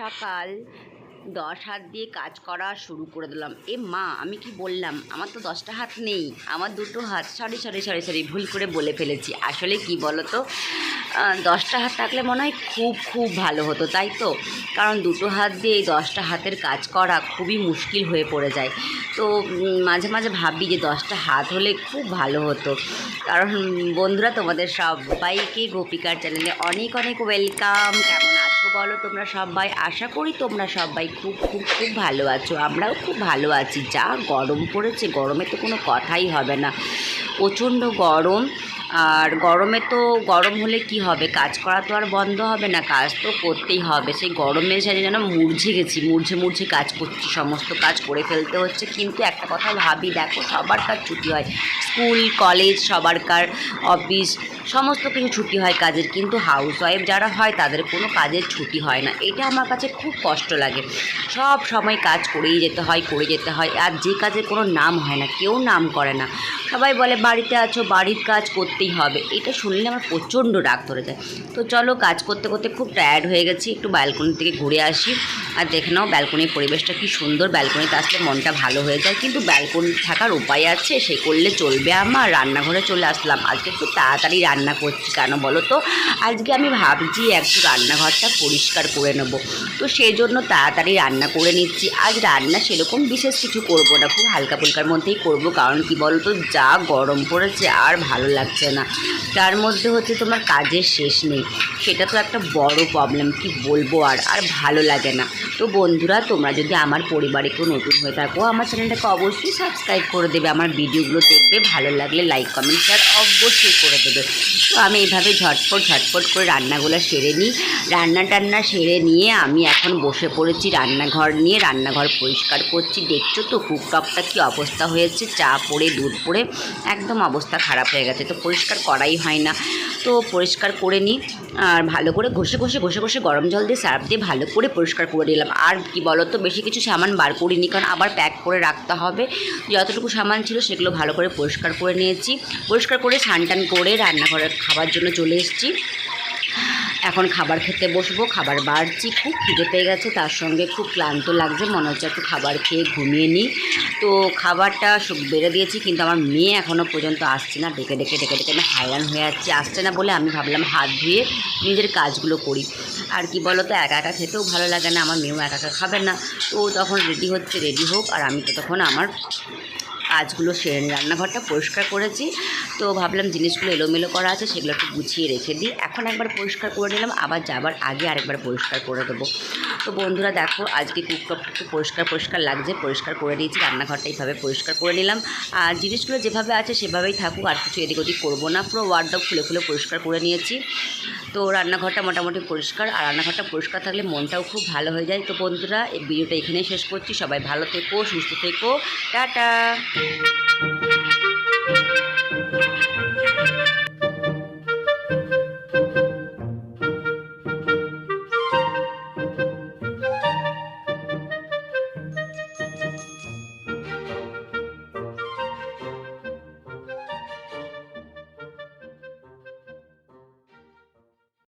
সকাল দশ হাত দিয়ে কাজ করা শুরু করে দিলাম। এ মা, আমি কি বললাম? আমার তো দশটা হাত নেই। আমার দুটো হাত, সরি সরি সরি সরি, ভুল করে বলে ফেলেছি। আসলে কি বলো তো দশটা হাত থাকলে মনে হয় খুব খুব ভালো হতো, তাই তো? কারণ দুটো হাত দিয়ে এই দশটা হাতের কাজ করা খুবই মুশকিল হয়ে পড়ে যায়। তো মাঝে মাঝে ভাবি যে দশটা হাত হলে খুব ভালো হতো। কারণ, বন্ধুরা, তোমাদের সবাইকে গোপিকার চ্যানেলে অনেক অনেক ওয়েলকাম। কেমন বলো, তোমরা সবাই। আশা করি তোমরা সবাই খুব খুব খুব ভালো আছো। আমরাও খুব ভালো আছি। যা গরম পড়েছে, গরমে তো কোনো কথাই হবে না। প্রচণ্ড গরম। আর গরমে তো গরম হলে কি হবে? কাজ করা তো আর বন্ধ হবে না, কাজ তো করতেই হবে। সেই গরমে সাথে যেন মূর্ঝে গেছি, মুরঝে মূর্ঝে কাজ করছি, সমস্ত কাজ করে ফেলতে হচ্ছে। কিন্তু একটা কথা ভাবি, দেখো সবার কাজ ছুটি হয়। স্কুল, কলেজ, সবার কার অফিস, সমস্ত কিছু ছুটি হয় কাজের। কিন্তু হাউস ওয়াইফ যারা হয়, তাদের কোনো কাজের ছুটি হয় না। এটা আমার কাছে খুব কষ্ট লাগে। সব সময় কাজ করেই যেতে হয়, করে যেতে হয়। আর যে কাজের কোনো নাম হয় না, কেউ নাম করে না। সবাই বলে, বাড়িতে আছো, বাড়ির কাজ করতেই হবে। এটা শুনলে আমার প্রচণ্ড রাগ ধরে যায়। তো চলো, কাজ করতে করতে খুব টায়ার্ড হয়ে গেছি, একটু ব্যালকনি থেকে ঘুরে আসি। আর দেখে নাও ব্যালকনির পরিবেশটা কি সুন্দর। ব্যালকনিতে আসলে মনটা ভালো হয়ে যায়। কিন্তু ব্যালকনি থাকার উপায় আছে, সে করলে চলবে আমার। রান্নাঘরে চলে আসলাম। আজকে একটু তাড়াতাড়ি রান্না করছি, কেন বলো তো? আজকে আমি ভাবছি একটু রান্নাঘরটা পরিষ্কার করে নেব। তো সেই জন্য তাড়াতাড়ি রান্না করে নিচ্ছি। আজ রান্না সেরকম বিশেষ কিছু করব না। খুব হালকা ফুলকার মধ্যেই করব। কারণ কি বলো তো যা গরম পড়েছে আর ভালো লাগছে না। তার মধ্যে হচ্ছে তোমার কাজের শেষ নেই। সেটা তো একটা বড় প্রবলেম কি বলব আর আর ভালো লাগে না। তো বন্ধুরা, তোমরা যদি আমার পরিবারে কেউ নতুন হয়ে থাকো, আমার চ্যানেলটাকে অবশ্যই সাবস্ক্রাইব করে দেবে। আমার ভিডিওগুলো দেখবে, ভালো লাগলে লাইক কমেন্ট শেয়ার অবশ্যই করে দেবে। তো আমি এইভাবে ঝটপট ঝটপট করে রান্নাগুলো সেরে নিই। রান্না টান্না সেরে নিয়ে আমি এখন বসে পড়েছি রান্নাঘর নিয়ে। রান্নাঘর পরিষ্কার করছি। দেখছ তো কুকটকটা কি অবস্থা হয়েছে? চা পড়ে, দুধ পড়ে। একদম অবস্থা খারাপ হয়ে গেছে। তো পরিষ্কার করাই হয় না। তো পরিষ্কার করে নিই। আর ভালো করে ঘষে ঘষে ঘষে ঘষে গরম জল দিয়ে সার্ফ দিয়ে ভালো করে পরিষ্কার করে নিলাম। আর কি বলো তো বেশি কিছু সামান বার করিনি, কারণ আবার প্যাক করে রাখতে হবে। যতটুকু সামান ছিল সেগুলো ভালো করে পরিষ্কার করে নিয়েছি। পরিষ্কার করে স্নান টান করে রান্নাঘরে খাবার জন্য চলে এসেছি। এখন খাবার খেতে বসবো, খাবার বাড়ছি, খুব খিদে পেয়ে গেছে, তার সঙ্গে খুব ক্লান্ত লাগছে, মনে হচ্ছে একটু খাবার খেয়ে ঘুমিয়ে নিই। তো খাবারটা সব বেড়ে দিয়েছি, কিন্তু আমার মেয়ে এখনও পর্যন্ত আসছে না, ডেকে ডেকে ডেকে ডেকে আমি হায়রান হয়ে যাচ্ছি, আসছে না বলে আমি ভাবলাম হাত ধুয়ে নিজের কাজগুলো করি। আর কি বলো তো একা একা খেতেও ভালো লাগে না, আমার মেয়েও একা একা খাবে না। তো তখন রেডি হচ্ছে রেডি হোক, আর আমি তো তখন আমার কাজগুলো সেরে রান্নাঘরটা পরিষ্কার করেছি। তো ভাবলাম জিনিসগুলো এলোমেলো করা আছে, সেগুলো একটু গুছিয়ে রেখে দিই। এখন একবার পরিষ্কার করে নিলাম, আবার যাবার আগে আরেকবার পরিষ্কার করে দেবো। তো বন্ধুরা দেখো, আজকে কুকটপটা একটু পরিষ্কার পরিষ্কার লাগছে, পরিষ্কার করে নিয়েছি, রান্নাঘরটা এইভাবে পরিষ্কার করে নিলাম। আর জিনিসগুলো যেভাবে আছে সেভাবেই থাকুক, আর কিছু এদিক ওদিক করব না, পুরো ওয়ার্ডব খুলে খুলে পরিষ্কার করে নিয়েছি। তো রান্নাঘরটা মোটামুটি পরিষ্কার, আর রান্নাঘরটা পরিষ্কার থাকলে মনটাও খুব ভালো হয়ে যায়। তো বন্ধুরা, এই ভিডিওটা এখানেই শেষ করছি, সবাই ভালো থেকো, সুস্থ থেকো, টাটা!